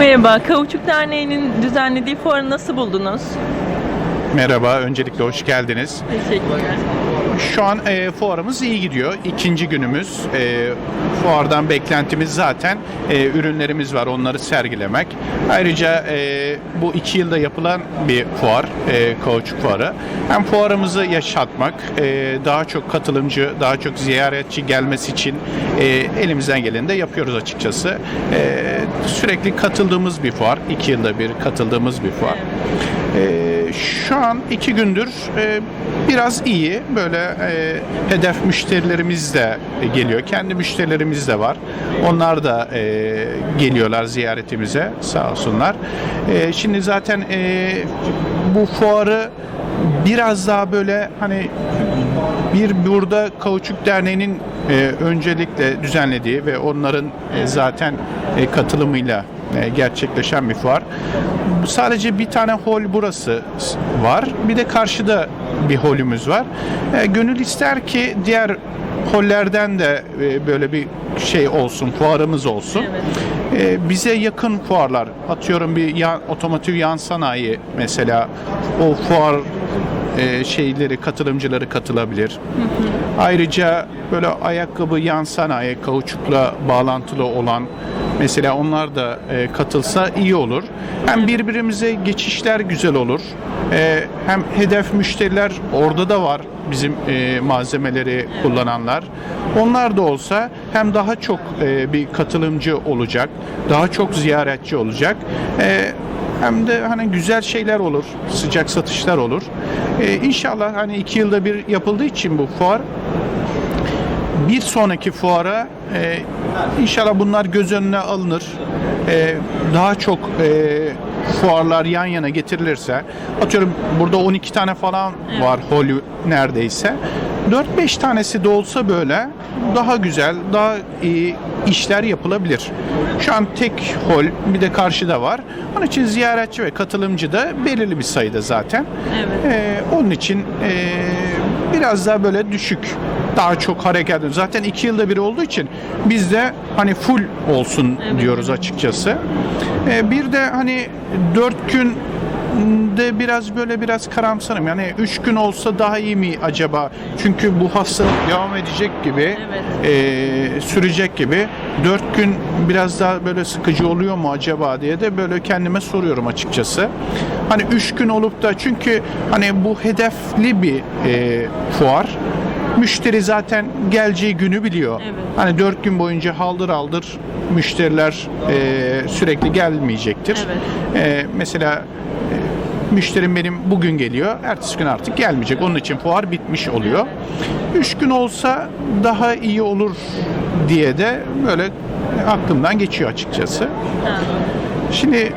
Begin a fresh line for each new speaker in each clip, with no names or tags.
Merhaba, Kauçuk Derneği'nin düzenlediği fuarı nasıl buldunuz?
Merhaba, öncelikle hoş geldiniz.
Teşekkürler.
Şu an e, fuarımız iyi gidiyor. İkinci günümüz. E, fuardan beklentimiz zaten e, ürünlerimiz var, onları sergilemek. Ayrıca e, bu iki yılda yapılan bir fuar, e, kauçuk fuarı. Hem fuarımızı yaşatmak, e, daha çok katılımcı, daha çok ziyaretçi gelmesi için e, elimizden geleni de yapıyoruz açıkçası. E, sürekli katıldığımız bir fuar, iki yılda bir katıldığımız bir fuar. E, şu an iki gündür e, biraz iyi. Böyle e, hedef müşterilerimiz de geliyor. Kendi müşterilerimiz de var. Onlar da e, geliyorlar ziyaretimize sağ olsunlar. E, şimdi zaten e, bu fuarı biraz daha böyle hani bir burada Kauçuk Derneği'nin e, öncelikle düzenlediği ve onların e, zaten e, katılımıyla e, gerçekleşen bir fuar. Sadece bir tane hol burası var. Bir de karşıda bir holümüz var. E, gönül ister ki diğer hollerden de e, böyle bir şey olsun, fuarımız olsun. E, bize yakın fuarlar, atıyorum bir yan, otomotiv yan sanayi mesela o fuar e, şeyleri, katılımcıları katılabilir. Ayrıca böyle ayakkabı yan sanayi, kauçukla bağlantılı olan mesela onlar da e, katılsa iyi olur. Hem birbirimize geçişler güzel olur. E, hem hedef müşteriler orada da var bizim e, malzemeleri kullananlar. Onlar da olsa hem daha çok e, bir katılımcı olacak, daha çok ziyaretçi olacak. E, hem de hani güzel şeyler olur, sıcak satışlar olur. Ee, inşallah hani iki yılda bir yapıldığı için bu fuar bir sonraki fuara e, inşallah bunlar göz önüne alınır. E, daha çok e, fuarlar yan yana getirilirse atıyorum burada 12 tane falan var holü neredeyse. 4-5 tanesi de olsa böyle daha güzel, daha iyi işler yapılabilir. Şu an tek hol bir de karşıda var. Onun için ziyaretçi ve katılımcı da belirli bir sayıda zaten.
Evet.
Ee, onun için e, biraz daha böyle düşük daha çok hareket ediyor. Zaten iki yılda bir olduğu için biz de hani full olsun diyoruz açıkçası. Ee, bir de hani dört gün de biraz böyle biraz karamsarım. Yani üç gün olsa daha iyi mi acaba? Çünkü bu hastalık devam edecek gibi, e, sürecek gibi. Dört gün biraz daha böyle sıkıcı oluyor mu acaba diye de böyle kendime soruyorum açıkçası. Hani üç gün olup da çünkü hani bu hedefli bir e, fuar. Müşteri zaten geleceği günü biliyor.
Evet.
Hani dört gün boyunca haldır aldır müşteriler e, sürekli gelmeyecektir.
Evet.
E, mesela müşterim benim bugün geliyor, ertesi gün artık gelmeyecek. Onun için fuar bitmiş oluyor. Üç gün olsa daha iyi olur diye de böyle aklımdan geçiyor açıkçası. Şimdi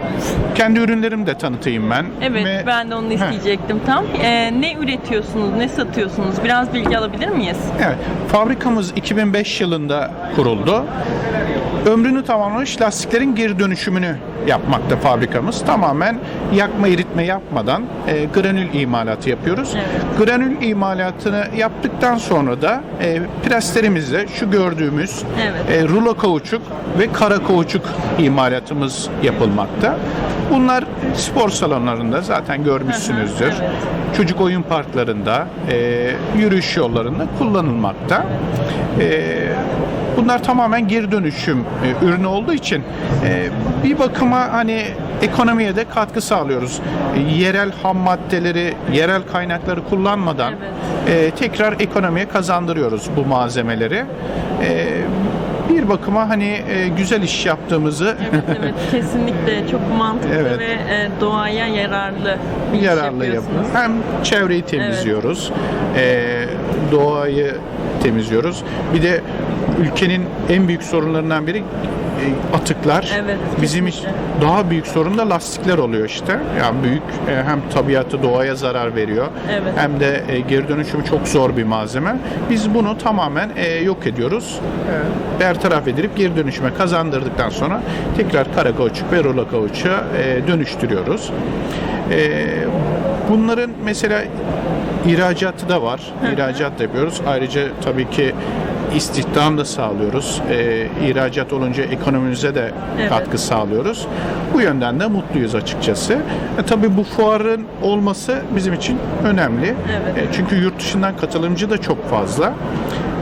kendi ürünlerimi de tanıtayım ben.
Evet,
Ve-
ben de onu
Heh.
isteyecektim tam. Ee, ne üretiyorsunuz, ne satıyorsunuz? Biraz bilgi alabilir miyiz?
Evet, fabrikamız 2005 yılında kuruldu. Ömrünü tamamlamış lastiklerin geri dönüşümünü yapmakta fabrikamız. Tamamen yakma eritme yapmadan e, granül imalatı yapıyoruz.
Evet.
Granül imalatını yaptıktan sonra da e, preslerimizle şu gördüğümüz
Evet.
e, rulo kauçuk ve kara kauçuk imalatımız yapılmakta. Bunlar spor salonlarında zaten görmüşsünüzdür.
Evet.
Çocuk oyun parklarında, e, yürüyüş yollarında kullanılmakta. E, bunlar tamamen geri dönüşüm e, ürünü olduğu için e, bir bakıma hani ekonomiye de katkı sağlıyoruz. E, yerel ham maddeleri, yerel kaynakları kullanmadan e, tekrar ekonomiye kazandırıyoruz bu malzemeleri. E, bir bakıma hani e, güzel iş yaptığımızı
Evet, evet. Kesinlikle çok mantıklı
Evet.
ve e, doğaya yararlı bir iş
yararlı
yapıyorsunuz.
yapıyoruz. Hem çevreyi temizliyoruz, eee, doğayı temizliyoruz. Bir de ülkenin en büyük sorunlarından biri e, atıklar.
Evet,
Bizim
kesinlikle.
daha büyük sorun da lastikler oluyor işte. Yani büyük e, hem tabiatı doğaya zarar veriyor.
Evet.
Hem de e, geri dönüşümü çok zor bir malzeme. Biz bunu tamamen yok ediyoruz. E, bertaraf edilip geri dönüşüme kazandırdıktan sonra tekrar kara kauçuk ve rulo kauçuğa dönüştürüyoruz. Bunların mesela ihracatı da var. İhracat da yapıyoruz. Ayrıca tabii ki istihdam da sağlıyoruz. E, ihracat olunca ekonomimize de
Evet.
katkı sağlıyoruz. Bu yönden de mutluyuz açıkçası. E, tabii bu fuarın olması bizim için önemli.
Evet.
E, çünkü yurt dışından katılımcı da çok fazla.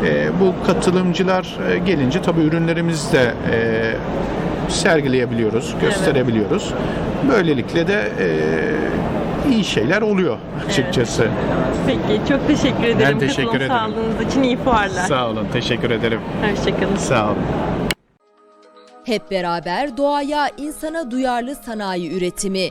E, bu katılımcılar e, gelince tabii ürünlerimizi de e, sergileyebiliyoruz, gösterebiliyoruz. Böylelikle de e, iyi şeyler oluyor açıkçası.
Peki çok teşekkür ederim.
teşekkür
Katılım
ederim.
sağladığınız için iyi fuarlar.
Sağ olun, teşekkür ederim.
Hoşçakalın.
Sağ olun.
Hep beraber doğaya, insana duyarlı sanayi üretimi.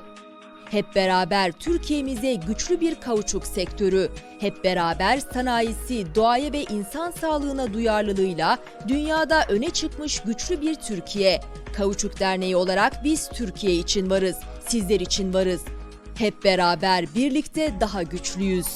Hep beraber Türkiye'mize güçlü bir kauçuk sektörü. Hep beraber sanayisi doğaya ve insan sağlığına duyarlılığıyla dünyada öne çıkmış güçlü bir Türkiye. Kauçuk Derneği olarak biz Türkiye için varız, sizler için varız. Hep beraber birlikte daha güçlüyüz.